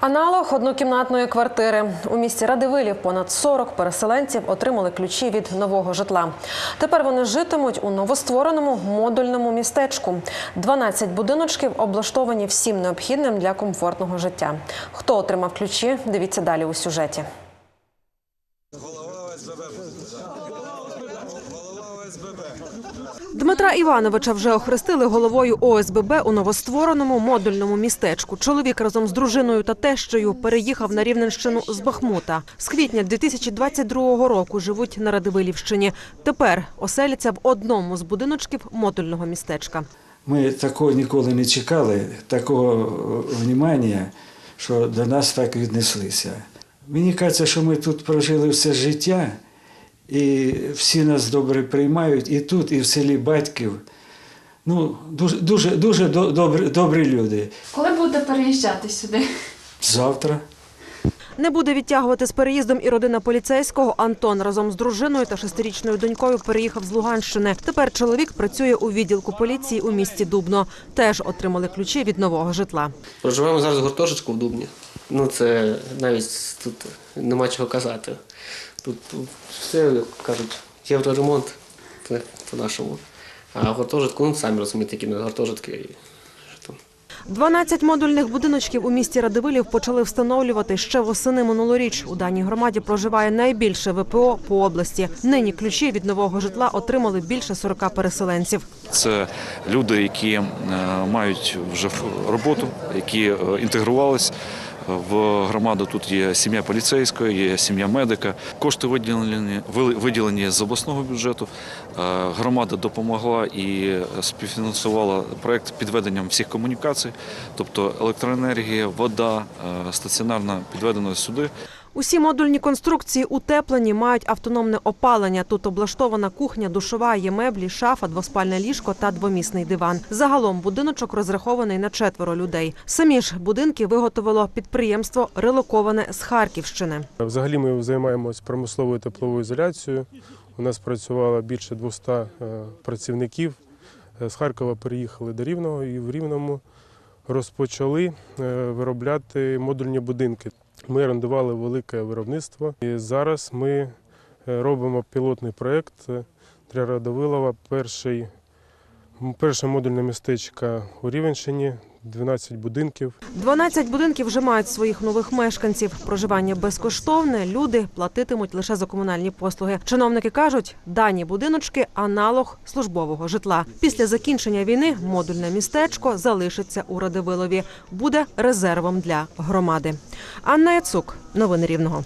Аналог однокімнатної квартири у місті Радивилів понад 40 переселенців отримали ключі від нового житла. Тепер вони житимуть у новоствореному модульному містечку. 12 будиночків облаштовані всім необхідним для комфортного життя. Хто отримав ключі? Дивіться далі у сюжеті. Дмитра Івановича вже охрестили головою ОСББ у новоствореному модульному містечку. Чоловік разом з дружиною та тещою переїхав на Рівненщину з Бахмута. З квітня 2022 року живуть на Радивилівщині. Тепер оселяться в одному з будиночків модульного містечка. Ми такого ніколи не чекали, такого е, внимання, що до нас так віднеслися. Мені кажеться, що ми тут прожили все життя, і всі нас добре приймають, і тут, і в селі батьків. Ну, дуже, дуже, дуже до- добрі, добрі люди. Коли будете переїжджати сюди? Завтра. Не буде відтягувати з переїздом і родина поліцейського. Антон разом з дружиною та шестирічною донькою переїхав з Луганщини. Тепер чоловік працює у відділку поліції у місті Дубно. Теж отримали ключі від нового житла. Проживаємо зараз в гуртожитку в Дубні. Ну це навіть тут нема чого казати. Тут, тут все, як кажуть, євроремонт це по-нашому. А гуртожитку, ну самі розумієте, які в гуртожитки. і що 12 модульних будиночків у місті Радивилів почали встановлювати ще восени минулоріч. У даній громаді проживає найбільше ВПО по області. Нині ключі від нового житла отримали більше 40 переселенців. Це люди, які е, мають вже роботу, які е, інтегрувались в громаду. Тут є сім'я поліцейської, є сім'я медика. Кошти виділені, виділені з обласного бюджету. Е, Громада допомогла і співфінансувала проект підведенням всіх комунікацій, тобто електроенергія, вода, стаціонарна стаціонарно підведено сюди. Усі модульні конструкції утеплені, мають автономне опалення. Тут облаштована кухня, душова, є меблі, шафа, двоспальне ліжко та двомісний диван. Загалом будиночок розрахований на четверо людей. Самі ж будинки виготовило підприємство релоковане з Харківщини. Взагалі ми займаємося промисловою тепловою ізоляцією. У нас працювало більше 200 е, працівників. Е, З Харкова переїхали до Рівного і в Рівному розпочали е, виробляти модульні будинки. Ми орендували велике виробництво. І зараз ми е, робимо пілотний проєкт е, для Радовилова. Перший, перше модульне містечко у Рівенщині, 12 будинків. 12 будинків вже мають своїх нових мешканців. Проживання безкоштовне. Люди платитимуть лише за комунальні послуги. Чиновники кажуть, дані будиночки аналог службового житла. Після закінчення війни модульне містечко залишиться у Радивилові. Буде резервом для громади. Анна Яцук, новини Рівного.